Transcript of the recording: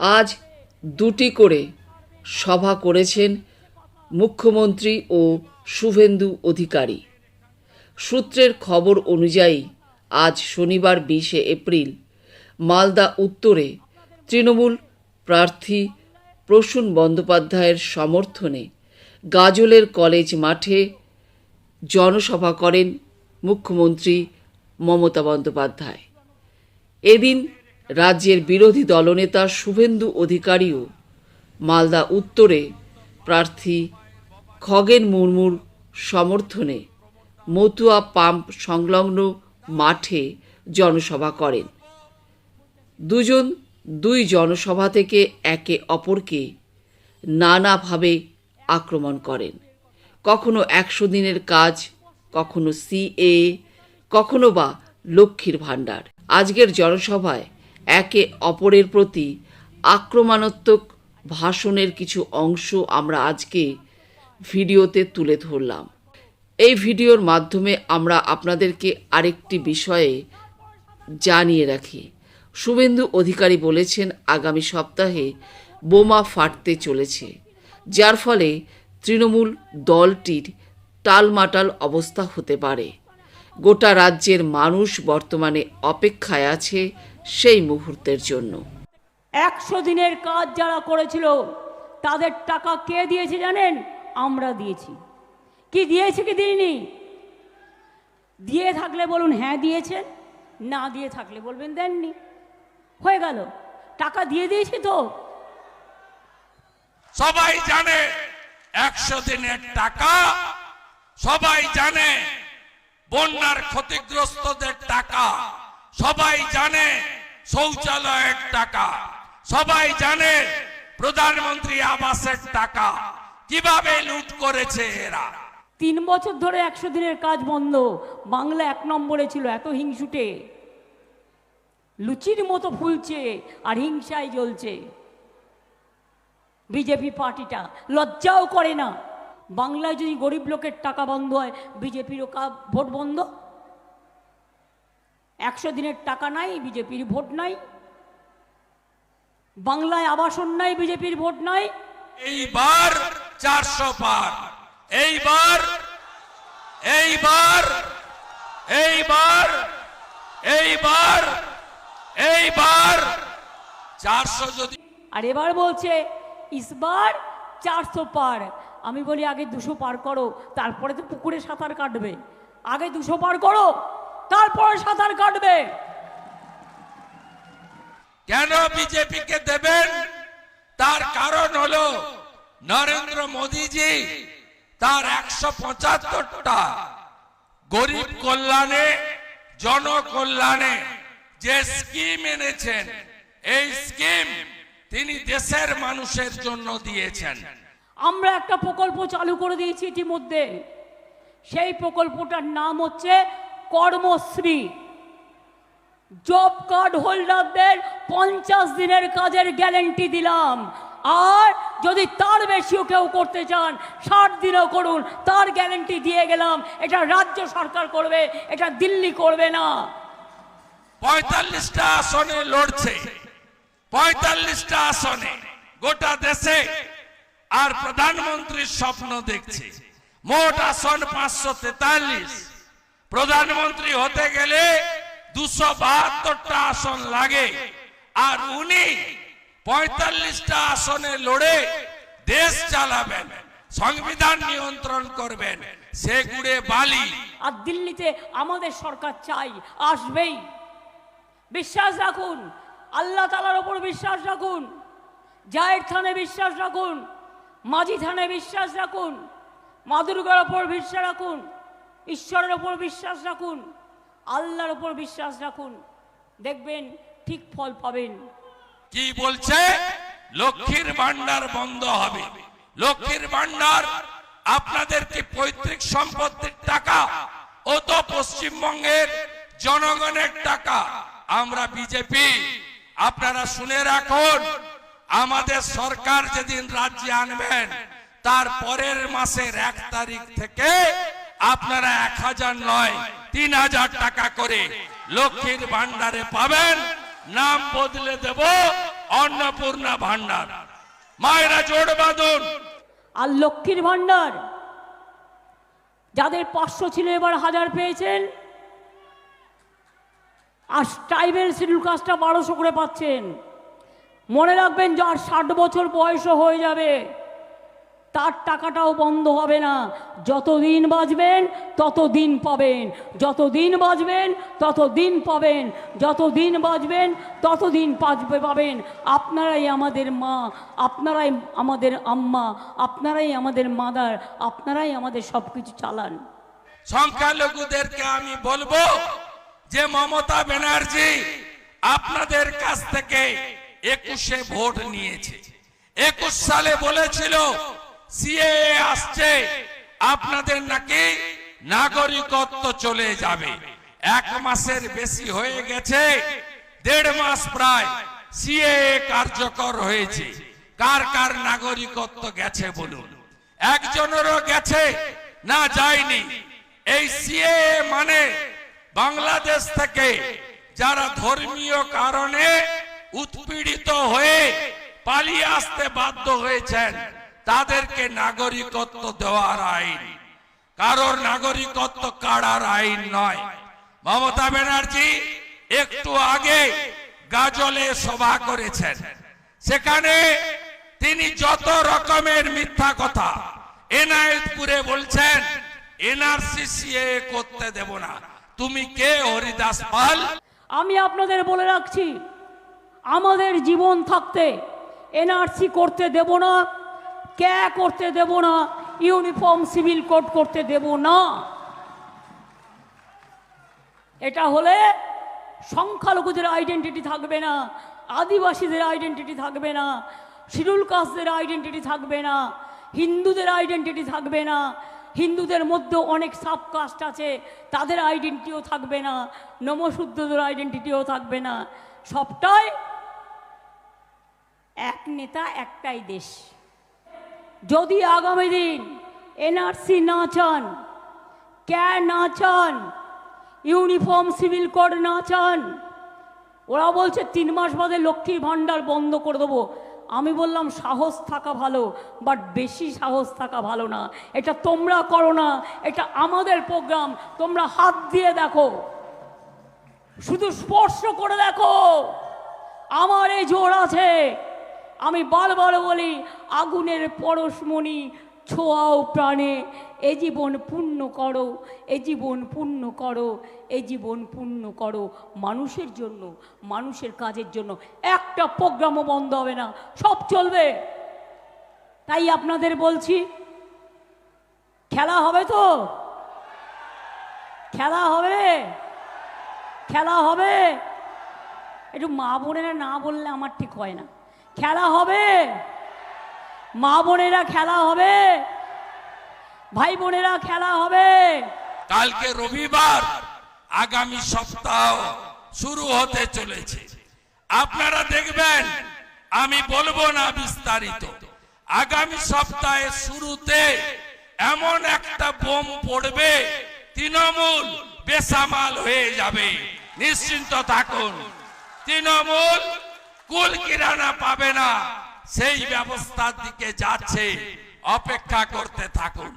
আজ দুটি করে সভা করেছেন মুখ্যমন্ত্রী ও শুভেন্দু অধিকারী। সূত্রের খবর অনুযায়ী, আজ শনিবার বিশে এপ্রিল মালদা উত্তরে তৃণমূল প্রার্থী প্রসূন বন্দ্যোপাধ্যায়ের সমর্থনে গাজলের কলেজ মাঠে জনসভা করেন মুখ্যমন্ত্রী মমতা বন্দ্যোপাধ্যায়। এদিন রাজ্যের বিরোধী দলনেতা শুভেন্দু অধিকারীও মালদা উত্তরে প্রার্থী খগেন মুর্মুর সমর্থনে মতুয়া পাম্প সংলগ্ন মাঠে জনসভা করেন। দুজন, দুই জনসভা থেকে একে অপরকে নানাভাবে আক্রমণ করেন। কখনো একশো দিনের কাজ, কখনো সিএ কখনো বা লক্ষ্মীর ভাণ্ডার। আজকের জনসভায় একে অপরের প্রতি আক্রমণাত্মক ভাষণের কিছু অংশ আমরা আজকে ভিডিওতে তুলে ধরলাম। এই ভিডিওর মাধ্যমে আমরা আপনাদেরকে আরেকটি বিষয়ে জানিয়ে রাখি। শুভেন্দু অধিকারী বলেছেন, আগামী সপ্তাহে বোমা ফাটতে চলেছে, যার ফলে তৃণমূল দলটির টালমাটাল অবস্থা হতে পারে। গোটা রাজ্যের মানুষ বর্তমানে অপেক্ষায় আছে সেই মুহূর্তের জন্য। একশো দিনের কাজ যারা করেছিল তাদের টাকা কে দিয়েছে জানেন? আমরা দিয়েছি। কি দিয়েছে কি দিইনি? দিয়ে থাকলে বলুন হ্যাঁ দিয়েছেন না দিয়ে থাকলে বলবেন দেননি। হয়ে গেল। টাকা দিয়ে দিয়েছি তো। সবাই জানে একশো দিনের টাকা সবাই জানে বন্যার ক্ষতিগ্রস্তদের টাকা। সবাই জানে শৌচালয়ের টাকা। সবাই জানে প্রধানমন্ত্রী আবাসের টাকা। কীভাবে লুট করেছে এরা? তিন বছর ধরে একশো দিনের কাজ বন্ধ। বাংলা এক নম্বরে ছিল এত হিংসুটে। লুচির মতো ফুলছে আর হিংসায় জ্বলছে। বিজেপি পার্টিটা লজ্জাও করে না। বাংলায় যদি গরিব লোকের টাকা বন্ধ হয়, বিজেপিরও কা- ভোট বন্ধ? একশো দিনের টাকা নাই বিজেপির ভোট নাই বাংলায় আবাসন নাই বিজেপির ভোট নাই। এইবার চারশো পার। এইবার এইবার এইবার এইবার এইবার। চারশো যদি আর এবার বলছে ইসবার চারশো পার। আমি বলি আগে দুশো পার করো তারপরে তো পুকুরে সাঁতার কাটবে। আগে দুশো পার করো তারপরে সাঁতার কাটবে। কেন বিজেপিকে দেবেন? তার কারণ হলো নরেন্দ্র মোদীজি তার একশো পঁচাত্তরটা গরিব কল্যাণে জনকল্যাণে যে স্কিম এনেছেন এই স্কিম তিনি দেশের মানুষের জন্য দিয়েছেন। আমরা একটা প্রকল্প চালু করে দিয়েছি ইতিমধ্যে। সেই প্রকল্পটার নাম হচ্ছে কর্মশ্রী। জব কার্ড হোল্ডারদের পঞ্চাশ দিনের কাজের গ্যারেন্টি দিলাম। আর যদি তার বেশিও কেউ করতে চান, ষাট দিনও করুন, তার গ্যারেন্টি দিয়ে গেলাম, এটা রাজ্য সরকার করবে, এটা দিল্লি করবে না। পঁয়তাল্লিশটা আসনে লড়ছে, পঁয়তাল্লিশটা আসনে গোটা দেশে আর প্রধানমন্ত্রীর স্বপ্ন দেখছে। মোট আসন পাঁচশো তেতাল্লিশ। প্রধানমন্ত্রী হতে গেলে দুশো বাহাত্তরটা আসন লাগে। আর উনি পঁয়তাল্লিশটা আসনে লড়ে দেশ চালাবেন, সংবিধান নিয়ন্ত্রণ করবেন, সে গুড়ে বালি। আর দিল্লিতে আমাদের সরকার চাই, আসবেই। বিশ্বাস রাখুন, আল্লাহ তালার ওপর বিশ্বাস রাখুন জায়ের থানে বিশ্বাস রাখুন মাঝি থানে বিশ্বাস রাখুন মা দুর্গার ওপর বিশ্বাস রাখুন। ঈশ্বরের ওপর বিশ্বাস রাখুন, আল্লাহর ওপর বিশ্বাস রাখুন, দেখবেন ঠিক ফল পাবেন। কি বলছে? লক্ষ্মীর ভান্ডার বন্ধ হবে। লক্ষ্মীর ভান্ডার আপনাদের কি পৈতৃক সম্পত্তির টাকা? ও তো পশ্চিমবঙ্গের জনগণের টাকা। আমরা বিজেপি, আপনারা শুনে রাখুন, আমাদের সরকার যেদিন রাজ্যে আনবেন, তার পরের মাসের এক তারিখ থেকে আপনারা এক হাজার নয়, তিন হাজার টাকা করে লক্ষ্মীর ভান্ডারে পাবেন। নাম বদলে দেব, অন্নপূর্ণা ভান্ডার মায়েরা জোট বাঁধুন। আর লক্ষ্মীর ভাণ্ডার যাদের পাঁচশো ছিল এবার হাজার পেয়েছেন, আর ট্রাইবেল শিডিউল কাজটা বারোশো করে পাচ্ছেন। মনে রাখবেন যার ষাট বছর বয়সও হয়ে যাবে তার টাকাটাও বন্ধ হবে না। যতদিন বাঁচবেন তত দিন পাবেন। যত দিন বাঁচবেন তত দিন পাবেন। যত দিন বাঁচবেন তত দিন বাঁচবে পাবেন। আপনারাই আমাদের মা, আপনারাই আমাদের আম্মা, আপনারাই আমাদের মাদার, আপনারাই আমাদের সব কিছু চালান। সংখ্যালঘুদেরকে আমি বলব যে মমতা ব্যানার্জি আপনাদের কাছ থেকে একুশে ভোট নিয়েছে। একুশ সালে বলেছিল সিএ আসছে, আপনাদের নাকি নাগরিকত্ব চলে যাবে। এক মাসের বেশি হয়ে গেছে, দেড় মাস প্রায় সিএ কার্যকর হয়েছে। কার কার নাগরিকত্ব গেছে বলুন। একজনেরও গেছে, না যায়নি। এই সিএ মানে বাংলাদেশ থেকে যারা ধর্মীয় কারণে উৎপীড়িত হয়ে পালিয়ে আসতে বাধ্য হয়েছেন। তাদেরকে নাগরিকত্ব দেওয়ার আইন। কারোর নাগরিকত্ব কাড়ার আইন নয়। মমতা ব্যানার্জি একটু আগে গাজলে সভা করেছেন। সেখানে তিনি যত রকমের মিথ্যা কথা এনায়েতপুরে বলছেন এনআরসি সিএ করতে দেব না। তুমি কে, হরিদাস পাল? আমি আপনাদের বলে রাখছি, আমাদের জীবন থাকতে এনআরসি করতে দেব না। ক্যা করতে দেব না? ইউনিফর্ম, সিভিল কোড করতে দেব না। এটা হলে সংখ্যালঘুদের আইডেন্টিটি থাকবে না, আদিবাসীদের আইডেন্টিটি থাকবে না শিডিউল কাস্টদের আইডেন্টিটি থাকবে না, হিন্দুদের আইডেন্টিটি থাকবে না, হিন্দুদের মধ্যেও অনেক সাব কাস্ট আছে, তাদের আইডেন্টিটিও থাকবে না, নমশুদ্ধদের আইডেন্টিটিও থাকবে না। সবটাই এক নেতা, একটাই দেশ। যদি আগামী দিন এনআরসি না চান ক্যা না চান, ইউনিফর্ম, সিভিল কোড না চান, ওরা বলছে তিন মাস বাদে লক্ষ্মীর ভাণ্ডার বন্ধ করে দেবো। আমি বললাম, সাহস থাকা ভালো বাট বেশি সাহস থাকা ভালো না। এটা তোমরা করো না, এটা আমাদের প্রোগ্রাম তোমরা হাত দিয়ে দেখো। শুধু স্পর্শ করে দেখো। আমার এই জোর আছে। আমি বারবার বলি, আগুনের পরশমণি ছোঁয়াও প্রাণে, এ জীবন পূর্ণ করো, এ জীবন পূর্ণ করো, এ জীবন পূর্ণ করো মানুষের জন্য, মানুষের কাজের জন্য। একটা প্রোগ্রামও বন্ধ হবে না, সব চলবে। তাই আপনাদের বলছি, খেলা হবে তো? খেলা হবে? খেলা হবে? একটু মা বোনেরা না বললে আমার ঠিক হয় না। খেলা হবে। মা বোনেরা খেলা হবে। ভাই বোনেরা খেলা হবে। কালকে রবিবার, আগামী সপ্তাহ শুরু হতে চলেছে। আপনারা দেখবেন, আমি বলব না বিস্তারিত। আগামী সপ্তাহে শুরুতে এমন একটা বোম পড়বে, তৃণমূল বেসামাল হয়ে যাবে। নিশ্চিন্ত থাকুন। তৃণমূল কুল কিরানা পাবে না। সেই ব্যবস্থার দিকে যাচ্ছে। অপেক্ষা করতে থাকুন।